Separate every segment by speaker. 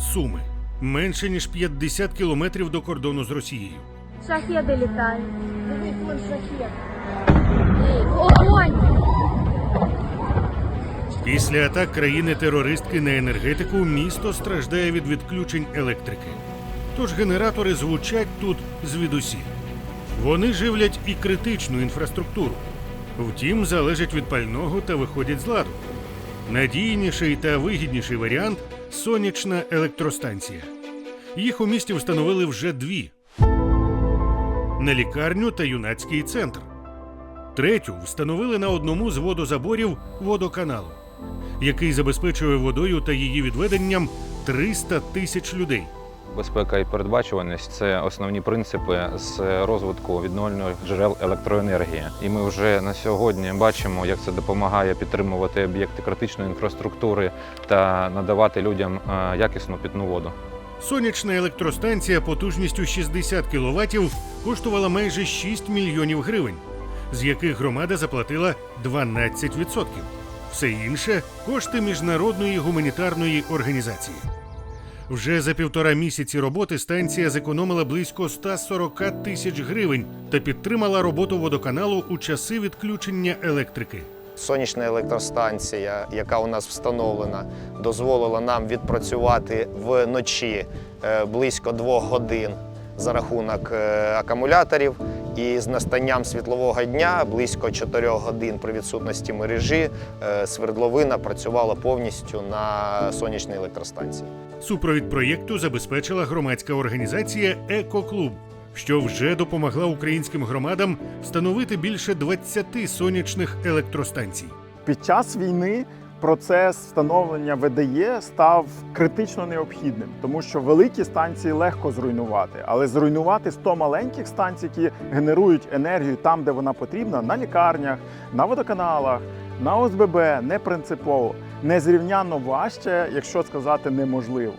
Speaker 1: Суми. Менше ніж 50 кілометрів до кордону з Росією.
Speaker 2: Шахеди літають. Огонь!
Speaker 1: Після атак країни-терористки на енергетику місто страждає від відключень електрики. Тож генератори звучать тут звідусіль. Вони живлять і критичну інфраструктуру. Втім, залежать від пального та виходять з ладу. Надійніший та вигідніший варіант сонячна електростанція. Їх у місті встановили вже дві: на лікарню та юнацький центр. Третю встановили на одному з водозаборів водоканалу, який забезпечує водою та її відведенням 300 тисяч людей.
Speaker 3: Безпека і передбачуваність це основні принципи з розвитку відновлювальних джерел електроенергії. І ми вже на сьогодні бачимо, як це допомагає підтримувати об'єкти критичної інфраструктури та надавати людям е, якісну питну воду.
Speaker 1: Сонячна електростанція потужністю 60 кВт коштувала майже 6 мільйонів гривень, з яких громада заплатила 12%. Все інше кошти міжнародної гуманітарної організації. Вже за півтора місяці роботи станція зекономила близько 140 тисяч гривень та підтримала роботу водоканалу у часи відключення електрики.
Speaker 4: Сонячна електростанція, яка у нас встановлена, дозволила нам відпрацювати вночі е, близько двох годин за рахунок е, акумуляторів. І з настанням світлового дня близько 4 годин при відсутності мережі е, свердловина працювала повністю на сонячній електростанції.
Speaker 1: Супровід проєкту забезпечила громадська організація Екоклуб, що вже допомогла українським громадам встановити більше 20 сонячних електростанцій.
Speaker 5: Під час війни процес встановлення ВДЄ став критично необхідним, тому що великі станції легко зруйнувати, але зруйнувати 100 маленьких станцій, які генерують енергію там, де вона потрібна, на лікарнях, на водоканалах, на ОСББ не принципово, незрівнянно важче, якщо сказати неможливо.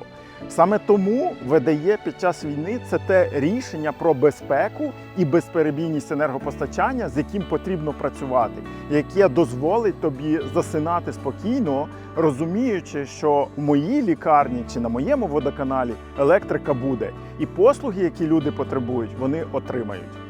Speaker 5: Саме тому ВДЄ під час війни це те рішення про безпеку і безперебійність енергопостачання, з яким потрібно працювати, яке дозволить тобі засинати спокійно, розуміючи, що в моїй лікарні чи на моєму водоканалі електрика буде, і послуги, які люди потребують, вони отримають.